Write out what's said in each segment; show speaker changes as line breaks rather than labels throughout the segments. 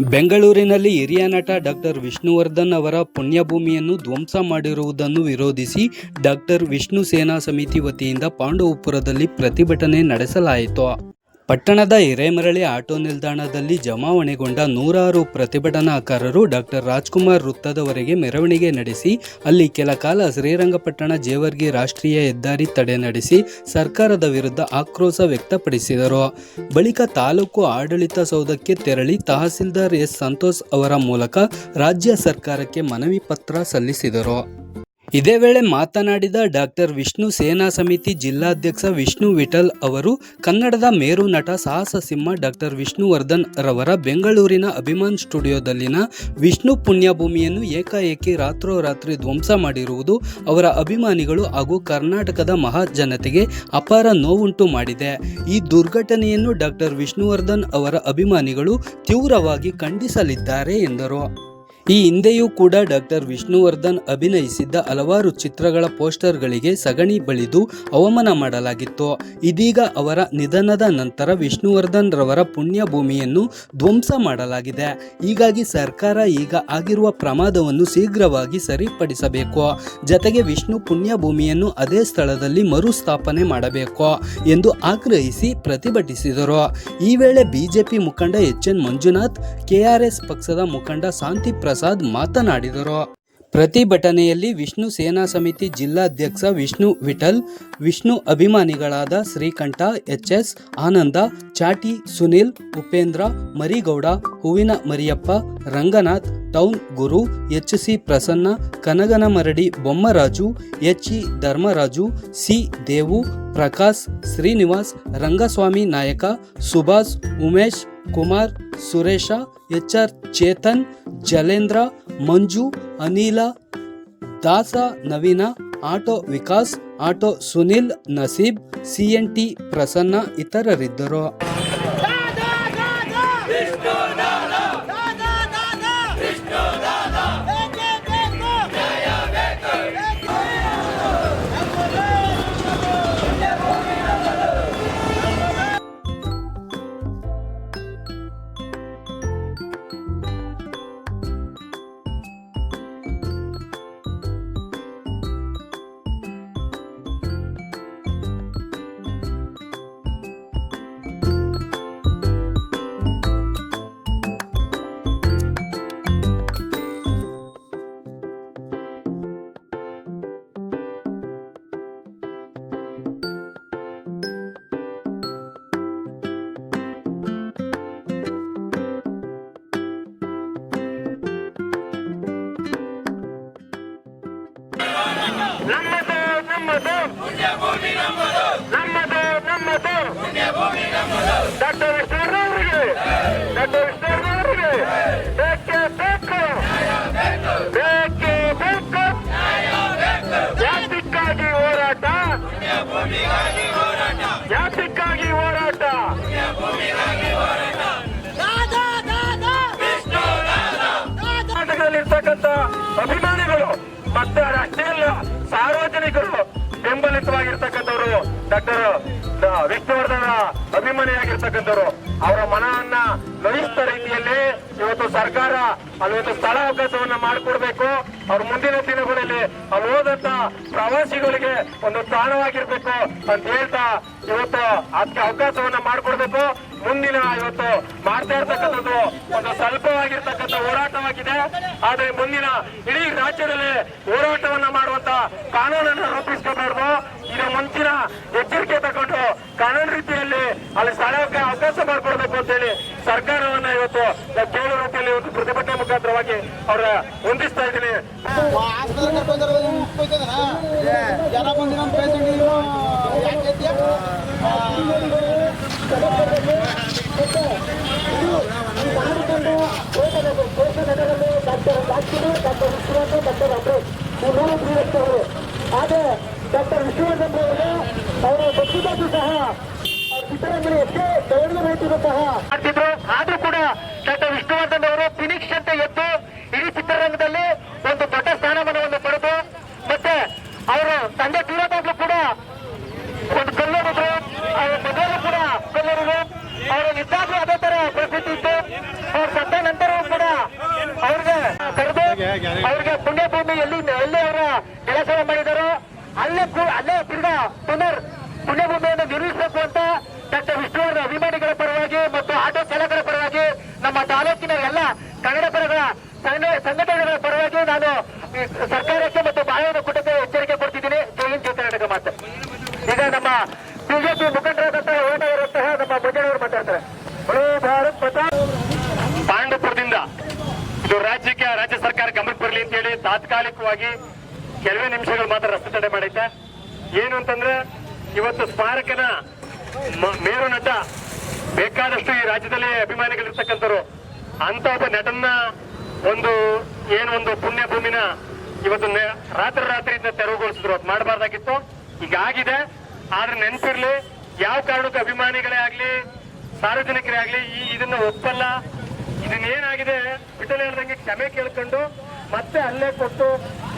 ಬೆಂಗಳೂರಿನಲ್ಲಿ ಹಿರಿಯ ನಟ ಡಾಕ್ಟರ್ ವಿಷ್ಣುವರ್ಧನ್ ಅವರ ಪುಣ್ಯಭೂಮಿಯನ್ನು ಧ್ವಂಸ ಮಾಡಿರುವುದನ್ನು ವಿರೋಧಿಸಿ ಡಾಕ್ಟರ್ ವಿಷ್ಣು ಸೇನಾ ಸಮಿತಿ ವತಿಯಿಂದ ಪಾಂಡವಪುರದಲ್ಲಿ ಪ್ರತಿಭಟನೆ ನಡೆಸಲಾಯಿತು. ಪಟ್ಟಣದ ಹಿರೇಮರಳಿ ಆಟೋ ನಿಲ್ದಾಣದಲ್ಲಿ ಜಮಾವಣೆಗೊಂಡ ನೂರಾರು ಪ್ರತಿಭಟನಾಕಾರರು ಡಾಕ್ಟರ್ ರಾಜ್ಕುಮಾರ್ ವೃತ್ತದವರೆಗೆ ಮೆರವಣಿಗೆ ನಡೆಸಿ, ಅಲ್ಲಿ ಕೆಲ ಕಾಲ ಶ್ರೀರಂಗಪಟ್ಟಣ ಜೇವರ್ಗಿ ರಾಷ್ಟ್ರೀಯ ಹೆದ್ದಾರಿ ತಡೆ ನಡೆಸಿ ಸರ್ಕಾರದ ವಿರುದ್ಧ ಆಕ್ರೋಶ ವ್ಯಕ್ತಪಡಿಸಿದರು. ಬಳಿಕ ತಾಲೂಕು ಆಡಳಿತ ಸೌಧಕ್ಕೆ ತೆರಳಿ ತಹಸೀಲ್ದಾರ್ ಎಸ್. ಸಂತೋಷ್ ಅವರ ಮೂಲಕ ರಾಜ್ಯ ಸರ್ಕಾರಕ್ಕೆ ಮನವಿ ಪತ್ರ ಸಲ್ಲಿಸಿದರು. ಇದೇ ವೇಳೆ ಮಾತನಾಡಿದ ಡಾಕ್ಟರ್ ವಿಷ್ಣು ಸೇನಾ ಸಮಿತಿ ಜಿಲ್ಲಾಧ್ಯಕ್ಷ ವಿಷ್ಣು ವಿಠಲ್ ಅವರು, ಕನ್ನಡದ ಮೇರು ನಟ ಸಾಹಸ ಸಿಂಹ ಡಾಕ್ಟರ್ ವಿಷ್ಣುವರ್ಧನ್ ರವರ ಬೆಂಗಳೂರಿನ ಅಭಿಮಾನ್ ಸ್ಟುಡಿಯೋದಲ್ಲಿನ ವಿಷ್ಣು ಪುಣ್ಯಭೂಮಿಯನ್ನು ಏಕಾಏಕಿ ರಾತ್ರೋರಾತ್ರಿ ಧ್ವಂಸ ಮಾಡಿರುವುದು ಅವರ ಅಭಿಮಾನಿಗಳು ಹಾಗೂ ಕರ್ನಾಟಕದ ಮಹಾಜನತೆಗೆ ಅಪಾರ ನೋವುಂಟು ಮಾಡಿದೆ. ಈ ದುರ್ಘಟನೆಯನ್ನು ಡಾಕ್ಟರ್ ವಿಷ್ಣುವರ್ಧನ್ ಅವರ ಅಭಿಮಾನಿಗಳು ತೀವ್ರವಾಗಿ ಖಂಡಿಸಲಿದ್ದಾರೆ ಎಂದರು. ಈ ಹಿಂದೆಯೂ ಕೂಡ ಡಾಕ್ಟರ್ ವಿಷ್ಣುವರ್ಧನ್ ಅಭಿನಯಿಸಿದ್ದ ಹಲವಾರು ಚಿತ್ರಗಳ ಪೋಸ್ಟರ್ಗಳಿಗೆ ಸಗಣಿ ಬಳಿದು ಅವಮಾನ ಮಾಡಲಾಗಿತ್ತು. ಇದೀಗ ಅವರ ನಿಧನದ ನಂತರ ವಿಷ್ಣುವರ್ಧನ್ ರವರ ಪುಣ್ಯ ಭೂಮಿಯನ್ನು ಧ್ವಂಸ ಮಾಡಲಾಗಿದೆ. ಹೀಗಾಗಿ ಸರ್ಕಾರ ಈಗ ಆಗಿರುವ ಪ್ರಮಾದವನ್ನು ಶೀಘ್ರವಾಗಿ ಸರಿಪಡಿಸಬೇಕು. ಜತೆಗೆ ವಿಷ್ಣು ಪುಣ್ಯ ಭೂಮಿಯನ್ನು ಅದೇ ಸ್ಥಳದಲ್ಲಿ ಮರುಸ್ಥಾಪನೆ ಮಾಡಬೇಕು ಎಂದು ಆಗ್ರಹಿಸಿ ಪ್ರತಿಭಟಿಸಿದರು. ಈ ವೇಳೆ ಬಿಜೆಪಿ ಮುಖಂಡ ಎಚ್ ಎನ್ ಮಂಜುನಾಥ್ ಕೆಆರ್ಎಸ್ ಪಕ್ಷದ ಮುಖಂಡ ಶಾಂತಿ ಪ್ರಸಾದ್ ಮಾತನಾಡಿದರು. ಪ್ರತಿಭಟನೆಯಲ್ಲಿ ವಿಷ್ಣು ಸೇನಾ ಸಮಿತಿ ಜಿಲ್ಲಾಧ್ಯಕ್ಷ ವಿಷ್ಣು ವಿಠಲ್, ವಿಷ್ಣು ಅಭಿಮಾನಿಗಳಾದ ಶ್ರೀಕಂಠ, ಎಚ್ ಎಸ್, ಆನಂದ, ಚಾಟಿ, ಸುನಿಲ್, ಉಪೇಂದ್ರ, ಮರಿಗೌಡ, ಹೂವಿನ Mariyappa, Ranganath, town Guru, H C Prasanna, Kanagana Maradi Bommaraju, H E Dharmaraju, C Devu, Prakash, Srinivas, Rangaswamy Nayaka, Subhash, Umesh Kumar, Suresha H R Chetan, Jalendra, Manju, Anila, Dasa, Naveena, auto Vikas, auto Sunil, Naseeb C N T Prasanna ಇತರರಿದ್ದರು.
ನಮ್ಮದು. ನಮ್ಮದು. ನಮ್ಮದು doctor ವಿಷ್ಣುರವರಿಗೆ doctor ವಿಷ್ಣುರವರಿಗೆ ಬೇಕೇ ಬೇಕು. ಬೇಕೇ ಬೇಕು. ಜಾತಿಕ್ಕಾಗಿ ಹೋರಾಟ. ಜಾತಿಕ್ಕಾಗಿ ಹೋರಾಟ. ಕರ್ನಾಟಕದಲ್ಲಿರ್ತಕ್ಕಂಥ ಅಭಿಮಾನಿಗಳು ಮತ್ತೆ ಅಷ್ಟೇ ಅಲ್ಲ ಸಾರ್ವಜನಿಕರು ಬೆಂಬಲಿತವಾಗಿರ್ತಕ್ಕಂಥವ್ರು ಡಾಕ್ಟರ್ ವಿಷ್ಣುವರ್ಧನ ಅಭಿಮಾನಿಯಾಗಿರ್ತಕ್ಕಂಥವ್ರು, ಅವರ ಮನವನ್ನ ನೋಯಿಸ್ತ ರೀತಿಯಲ್ಲಿ ಇವತ್ತು ಸರ್ಕಾರ ಅಲ್ಲಿ ಒಂದು ಸ್ಥಳ ಅವಕಾಶವನ್ನ ಮಾಡಿಕೊಡ್ಬೇಕು. ಅವ್ರ ಮುಂದಿನ ದಿನಗಳಲ್ಲಿ ಅಲ್ಲಿ ಹೋದಂತ ಪ್ರವಾಸಿಗಳಿಗೆ ಒಂದು ತಾಣವಾಗಿರ್ಬೇಕು ಅಂತ ಹೇಳ್ತಾ ಇವತ್ತು ಅದಕ್ಕೆ ಅವಕಾಶವನ್ನ ಮಾಡಿಕೊಡ್ಬೇಕು. ಮುಂದಿನ ಇವತ್ತು ಮಾಡ್ತಾ ಇರ್ತಕ್ಕಂಥದ್ದು ಒಂದು ಸ್ವಲ್ಪವಾಗಿರ್ತಕ್ಕಂಥ ಹೋರಾಟವಾಗಿದೆ. ಆದ್ರೆ ಮುಂದಿನ ಇಡೀ ರಾಜ್ಯದಲ್ಲಿ ಹೋರಾಟವನ್ನ ಮಾಡುವಂತ ಕಾನೂನನ್ನು ರೂಪಿಸ್ಕೋಬಾರ್ದು. ಇದು ಮುಂಚಿನ ಎಚ್ಚರಿಕೆ ತಗೊಂಡು ಕಾನೂನು ರೀತಿಯಲ್ಲಿ ಅಲ್ಲಿ ಸ್ಥಳಕ್ಕೆ ಅವಕಾಶ ಮಾಡಿಕೊಡ್ಬೇಕು ಅಂತೇಳಿ ಸರ್ಕಾರವನ್ನ ಇವತ್ತು ಕೇಳುವ ರೀತಿಯಲ್ಲಿ ಒಂದು ಪ್ರತಿಭಟನೆ ಮುಖಾಂತರವಾಗಿ ಅವರ ಹೊಂದಿಸ್ತಾ ಇದ್ದೀನಿ.
ಜನ ಪೇಷಂಟ್ ಯಾಕೈತಿ ಆದರೆ ಡಾಕ್ಟರ್ ಅವರು ಅವರ ಬದುಕಿದಾಗೂ ಸಹ ಅವ್ರ ಸಹ
ಮಾಡ್ತಿದ್ರು. ಆದ್ರೂ ಕೂಡ ಡಾಕ್ಟರ್ ವಿಷ್ಣುವರ್ಧನ್ ಅವರು ಫಿನಿಕ್ಸ್ ಅಂತ ಎದ್ದು ಇಡೀ ಚಿತ್ರರಂಗದಲ್ಲಿ ಒಂದು ದೊಡ್ಡ ಸ್ಥಾನಮಾನವನ್ನು ಪಡೆದು ಮತ್ತೆ ಅವರು ತಂದೆ ತೀರೋದಾಗ್ಲೂ ಕೂಡ ಒಂದು ಕಲ್ಲೂರಿದ್ರು ಅವ್ರ ಮದುವೆಗೂ ಕೂಡ ಕಲ್ಲೂರಿದ್ರು ಅವರು ಇದ್ದಾಗಲೂ ಅದೇ ತರ ಪರಿಸ್ಥಿತಿ ಇತ್ತು ಅವ್ರ ಸತ್ತ ನಂತರ
ಅವ್ರಿಗೆ ಪುಣ್ಯಭೂಮಿ ಎಲ್ಲಿ ಎಲ್ಲಿ ಅವರ ಕೆಲಸ ಮಾಡಿದಾರೋ. ಅಲ್ಲೇ ಅಲ್ಲೇ ತಿರ್ಗಾ ಪುನರ್ ಪುಣ್ಯಭೂಮಿಯನ್ನು ನಿರ್ಮಿಸಬೇಕು ಅಂತ ಡಾಕ್ಟರ್ ವಿಷ್ಣುವರ್ಧನ್ ಅಭಿಮಾನಿಗಳ ಪರವಾಗಿ ಮತ್ತು ಆಟೋ ಚಾಲಕರ ಪರವಾಗಿ ನಮ್ಮ ತಾಲೂಕಿನ ಎಲ್ಲ ಕನ್ನಡ ಪರಗಳ ಸಂಘ- ಸಂಘಟನೆಗಳ ಪರವಾಗಿ ನಾನು ಸರ್ಕಾರಕ್ಕೆ ಮತ್ತು ಬಾಳೆಹೊನ್ನ ಕುಟುಂಬ ಎಚ್ಚರಿಕೆ ಕೊಡ್ತಿದ್ದೀನಿ. ಜೈ ಹಿಂದ್, ಜೈ ಕರ್ನಾಟಕ ಮಾತು. ಈಗ ನಮ್ಮ ಬಿಜೆಪಿ ಮುಖಂಡರಾದಂತಹ ಹೋರಾಟಗಾರಂತಹ ನಮ್ಮ ಮಂಜಣ್ಣವರು ಮಾತಾಡ್ತಾರೆ ಬರೋ ಭಾರತ್ ಮಾತಾ
ಪಾಂಡವಪುರದಿಂದ ಇದು ರಾಜ್ಯಕ್ಕೆ ರಾಜ್ಯ ಸರ್ಕಾರ ಗಮನಕ್ಕೆ ಬರಲಿ ಅಂತ ಹೇಳಿ ತಾತ್ಕಾಲಿಕವಾಗಿ ಕೆಲವೇ ನಿಮಿಷಗಳು ಮಾತ್ರ ರಸ್ತೆ ತಡೆ ಮಾಡೈತೆ ಏನು ಅಂತಂದ್ರೆ, ಇವತ್ತು ಸ್ಮಾರಕನ ಮೇರು ನಟ, ಬೇಕಾದಷ್ಟು ಈ ರಾಜ್ಯದಲ್ಲಿ ಅಭಿಮಾನಿಗಳಿರ್ತಕ್ಕಂಥವ್ರು ಅಂತ ಒಬ್ಬ ನಟನ್ನ ಒಂದು, ಏನು ಒಂದು ಪುಣ್ಯ ಭೂಮಿನ ಇವತ್ತು ರಾತ್ರಿ ರಾತ್ರಿಯಿಂದ ತೆರವುಗೊಳಿಸಿದ್ರು. ಅದು ಮಾಡಬಾರ್ದಾಗಿತ್ತು. ಈಗ ಆಗಿದೆ. ಆದ್ರೆ ನೆನ್ಪಿರ್ಲಿ, ಯಾವ ಕಾರಣಕ್ಕೂ ಅಭಿಮಾನಿಗಳೇ ಆಗ್ಲಿ, ಸಾರ್ವಜನಿಕರೇ ಆಗ್ಲಿ, ಈ ಇದನ್ನ ಒಪ್ಪಲ್ಲ. ಇದನ್ನೇನಾಗಿದೆ, ಬಿಟ್ಟಲೆ ಹೇಳ್ದಂಗೆ ಕ್ಷಮೆ ಕೇಳ್ಕೊಂಡು ಮತ್ತೆ ಅಲ್ಲೇ ಕೊಟ್ಟು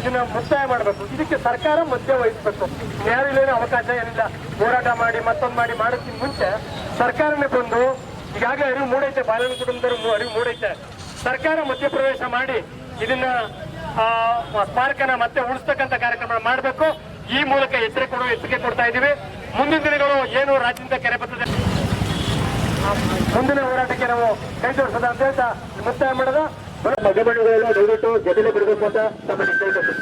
ಇದನ್ನ ಮುಕ್ತಾಯ ಮಾಡಬೇಕು. ಇದಕ್ಕೆ ಸರ್ಕಾರ ಮಧ್ಯ ವಹಿಸಬೇಕು. ಯಾರು ಅವಕಾಶ ಏನಿಲ್ಲ. ಹೋರಾಟ ಮಾಡಿ, ಮತ್ತೊಂದು ಮಾಡಿ ಮಾಡೋಕ್ಕಿಂತ ಮುಂಚೆ ಸರ್ಕಾರನೇ ಬಂದು ಈಗಾಗಲೇ ಅರಿವು ಮೂಡೈತೆ. ಬಾಲನ ಕುಟುಂಬದವರು ಅರಿವು ಮೂಡೈತೆ. ಸರ್ಕಾರ ಮಧ್ಯಪ್ರವೇಶ ಮಾಡಿ ಇದನ್ನ ಸ್ಮಾರಕನ ಮತ್ತೆ ಉಳಿಸ್ತಕ್ಕಂಥ ಕಾರ್ಯಕ್ರಮ ಮಾಡಬೇಕು. ಈ ಮೂಲಕ ಎಚ್ಚರಿಕೆ ಕೊಡುವ ಎಚ್ಚರಿಕೆ ಕೊಡ್ತಾ ಇದ್ದೀವಿ. ಮುಂದಿನ ದಿನಗಳು ಏನು ರಾಜ್ಯದಿಂದ ಕೆರೆ ಬರ್ತದೆ? ಮುಂದಿನ ಹೋರಾಟಕ್ಕೆ ನಾವು ಕೈ ಜೋಡಿಸೋದ ಅಂತ ಹೇಳ್ತಾ ಮುಕ್ತಾಯ ಮಾಡೋದು? ಅಭಿಮಾನಿಗಳೆಲ್ಲ ದಯವಿಟ್ಟು ಜೊತೆಲೆ ಬಿಡಬೇಕು ಅಂತ ತಮ್ಮಲ್ಲಿ ಕೇಳ್ಕೊಳ್ತೀನಿ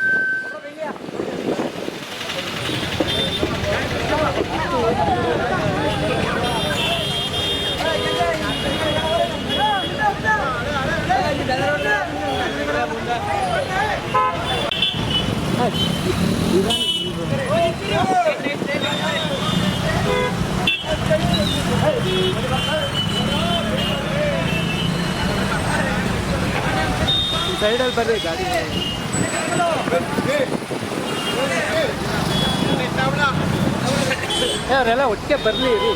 ಸೈಡಲ್ಲಿ ಬರ್ರಿ ಗಾಡಿ ಅವರೆಲ್ಲ ಒಟ್ಟಿಗೆ ಬರಲಿ ರೀ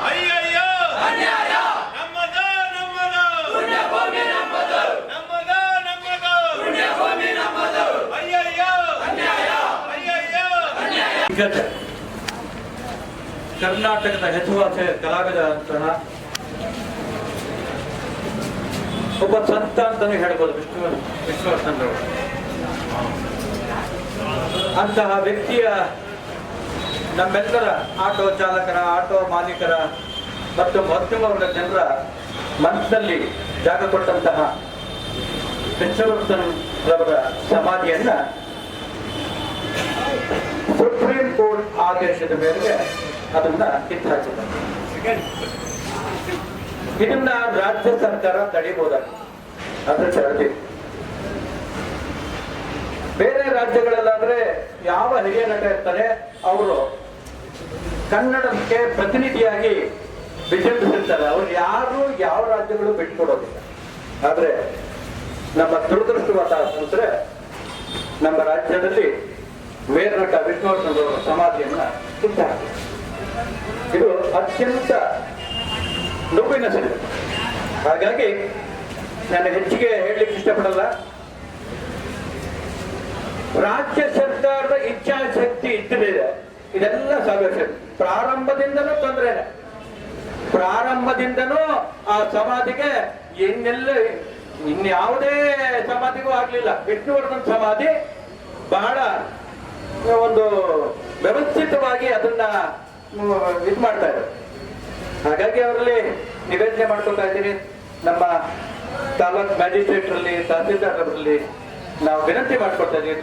ಅಯ್ಯಯ್ಯೋ ಅನ್ಯಾಯ ನಮ್ಮದ ನಮ್ಮದು ಪುಣ್ಯಭೂಮಿ ನಮ್ಮದು ನಮ್ಮದ ನಮ್ಮದು ಪುಣ್ಯಭೂಮಿ ನಮ್ಮದು ಅಯ್ಯಯ್ಯೋ ಅನ್ಯಾಯ ಅಯ್ಯಯ್ಯೋ
ದಿಗ್ಗಜ ಕರ್ನಾಟಕದ ಹೆಸರುವಾಸ ಕಲಾವಿದರಂತಹ ಒಬ್ಬ ಸಂತ ಅಂತಾನೆ ಹೇಳ್ಬೋದು ವಿಷ್ಣು ವಿಷ್ಣುವರ್ಧನ್ ಅವರು ಅಂತಹ ವ್ಯಕ್ತಿಯ ನಮ್ಮೆಲ್ಲರ ಆಟೋ ಚಾಲಕರ, ಆಟೋ ಮಾಲೀಕರ ಮತ್ತು ಮಧ್ಯಮ ವರ್ಗದ ಜನರ ಮನಸ್ಸಿನಲ್ಲಿ ಜಾಗ ಕೊಟ್ಟಂತಹ ವಿಷ್ಣುವರ್ಧನ್ ರವರ ಸಮಾಧಿಯನ್ನ ಸುಪ್ರೀಂ ಕೋರ್ಟ್ ಆದೇಶದ ಮೇರೆಗೆ ಅದನ್ನ ಕಿತ್ತಾಕಿದೆ ಇದನ್ನ ರಾಜ್ಯ ಸರ್ಕಾರ ತಡಿಬಹುದಾಗಿದೆ ಅದ್ರ ಸರದಿ ಬೇರೆ ರಾಜ್ಯಗಳಲ್ಲಾದ್ರೆ ಯಾವ ಹಿರಿಯ ನಟ ಇರ್ತಾರೆ, ಅವರು ಕನ್ನಡಕ್ಕೆ ಪ್ರತಿನಿಧಿಯಾಗಿ ವಿಜೃಂಭಿಸಿರ್ತಾರೆ ಅವ್ರು ಯಾರು ಯಾವ ರಾಜ್ಯಗಳು ಬಿಟ್ಕೊಡೋದಿಲ್ಲ. ಆದ್ರೆ ನಮ್ಮ ದುರದೃಷ್ಟವಾದ ಅಂದ್ರೆ ನಮ್ಮ ರಾಜ್ಯದಲ್ಲಿ ಮೇರ್ನಟ ವಿಷ್ಣುವರ್ಧನ ಸಮಾಧಿಯನ್ನ ಕಿತ್ತಾಕಿದ್ದಾರೆ ಇದು ಅತ್ಯಂತ ನೋವಿನ ಸಂಗತಿ. ಹಾಗಾಗಿ ನಾನು ಹೆಚ್ಚಿಗೆ ಹೇಳಲಿಕ್ಕೆ ಇಷ್ಟಪಡಲ್ಲ. ರಾಜ್ಯ ಸರ್ಕಾರದ ಇಚ್ಛಾಶಕ್ತಿ ಇದ್ದಿದೆ. ಇದೆಲ್ಲ ಸಾಧ್ಯ ಪ್ರಾರಂಭದಿಂದಲೂ ತೊಂದರೆ ಪ್ರಾರಂಭದಿಂದನೂ ಆ ಸಮಾಧಿಗೆ ಇನ್ನೆಲ್ಲ ಇನ್ಯಾವುದೇ ಸಮಾಧಿಗೂ ಆಗ್ಲಿಲ್ಲ. ವಿಷ್ಣುವರ್ಧನ್ ಸಮಾಧಿ ಬಹಳ ಒಂದು ವ್ಯವಸ್ಥಿತವಾಗಿ ಅದನ್ನ ಇದು ಮಾಡ್ತಾ ಇದ್ದಾರೆ. ಹಾಗಾಗಿ ಅವರಲ್ಲಿ ನಿವೇದನೆ ಮಾಡ್ಕೊತಾ ಇದ್ದೀನಿ. ನಮ್ಮ ತಾಲೂಕ್ ಮ್ಯಾಜಿಸ್ಟ್ರೇಟ್ ಅಲ್ಲಿ ತಹಸೀಲ್ದಾರ್ ಅವರಲ್ಲಿ ನಾವು ವಿನಂತಿ ಮಾಡ್ಕೊಳ್ತಾ ಇದೀವಿ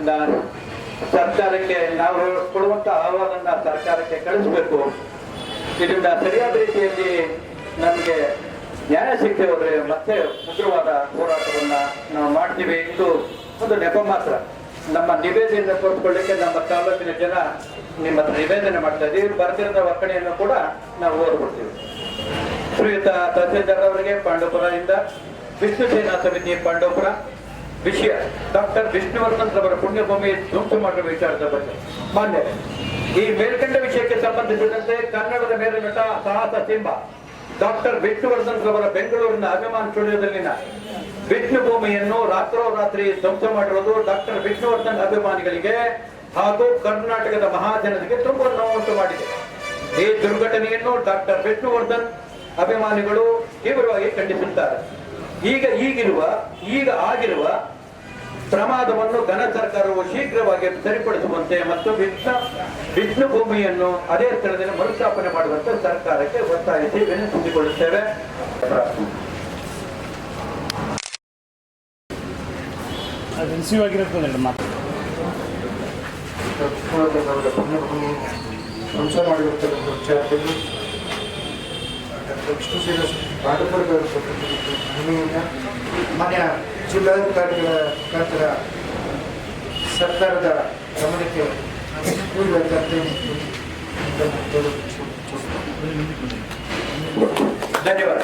ಸರ್ಕಾರಕ್ಕೆ ನಾವು ಕೊಡುವಂತ ಆಹ್ವಾನ ಸರ್ಕಾರಕ್ಕೆ ಕಳಿಸ್ಬೇಕು. ಇದರಿಂದ ಸರಿಯಾದ ರೀತಿಯಲ್ಲಿ ನಮಗೆ ನ್ಯಾಯ ಸಿಗದೆ ಮತ್ತೆ ಉಗ್ರವಾದ ಹೋರಾಟವನ್ನ ನಾವು ಮಾಡ್ತೀವಿ. ಇದು ಒಂದು ನೆಪ ಮಾತ್ರ. ನಮ್ಮ ನಿವೇದನೆ ಕೊಟ್ಕೊಳ್ಳಿಕ್ಕೆ ನಮ್ಮ ತಾಲೂಕಿನ ಜನ ನಿಮ್ಮ ನಿವೇದನೆ ಮಾಡ್ತಾ ಇದ್ದೀವಿ. ಬರೆದಿರೋ ಒಕ್ಕಣೆಯನ್ನು ಕೂಡ ನಾವು ಓದ್ಬಿಡ್ತೀವಿ. ಶ್ರೀಯುತ ತಹಸೀಲ್ದಾರ್ ಅವರಿಗೆ ಪಾಂಡವಪುರದಿಂದ ವಿಷ್ಣು ಸೇನಾ ಸಮಿತಿ ಪಾಂಡವಪುರ. ವಿಷಯ, ಡಾಕ್ಟರ್ ವಿಷ್ಣುವರ್ಧನ್ ರವರ ಪುಣ್ಯಭೂಮಿ ಧ್ವಂಸ ಮಾಡುವ ವಿಚಾರದ ಬಗ್ಗೆ. ಮಾನ್ಯ, ಈ ಮೇಲ್ಕಂಡ ವಿಷಯಕ್ಕೆ ಸಂಬಂಧಿಸಿದಂತೆ ಕನ್ನಡದ ಮೇಲೆ ನಟ ಸಾಹಸ ಸಿಂಹ. ಡಾಕ್ಟರ್ ವಿಷ್ಣುವರ್ಧನ್ ರವರ ಬೆಂಗಳೂರಿನ ಅಭಿಮಾನ ಸ್ಟುಡಿಯೋದಲ್ಲಿನ ವಿಷ್ಣು ಭೂಮಿಯನ್ನು ರಾತ್ರೋರಾತ್ರಿ ಧ್ವಂಸ ಮಾಡಿರುವುದು ಡಾಕ್ಟರ್ ವಿಷ್ಣುವರ್ಧನ್ ಅಭಿಮಾನಿಗಳಿಗೆ ಹಾಗೂ ಕರ್ನಾಟಕದ ಮಹಾಜನತೆಗೆ ತುಂಬಾ ನೋವುಂಟು ಮಾಡಿದೆ. ಈ ದುರ್ಘಟನೆಯನ್ನು ಡಾಕ್ಟರ್ ವಿಷ್ಣುವರ್ಧನ್ ಅಭಿಮಾನಿಗಳು ತೀವ್ರವಾಗಿ ಖಂಡಿಸುತ್ತಾರೆ. ಈಗ ಈಗಿರುವ, ಈಗ ಆಗಿರುವ ಪ್ರಮಾದವನ್ನು ಘನ ಸರ್ಕಾರವು ಶೀಘ್ರವಾಗಿ ಸರಿಪಡಿಸುವಂತೆ ಮತ್ತು ವಿಷ್ಣು ವಿಷ್ಣು ಭೂಮಿಯನ್ನು ಅದೇ ಸ್ಥಳದಲ್ಲಿ ಮರುಸ್ಥಾಪನೆ ಮಾಡುವಂತೆ ಸರ್ಕಾರಕ್ಕೆ ಒತ್ತಾಯಿಸಿ ವಿನಂತಿಸಿಕೊಳ್ಳುತ್ತೇವೆ.
ಧ್ವಂಸ ಮಾಡಿರ್ತಕ್ಕಂಥ ವಿಚಾರದಲ್ಲಿ ವಿಷ್ಣು ಮನವಿಯನ್ನು ಮಾನ್ಯ ಜಿಲ್ಲಾಧಿಕಾರಿಗಳ ಮುಖಾಂತರ ಸರ್ಕಾರದ ಗಮನಕ್ಕೆ
ಧನ್ಯವಾದ.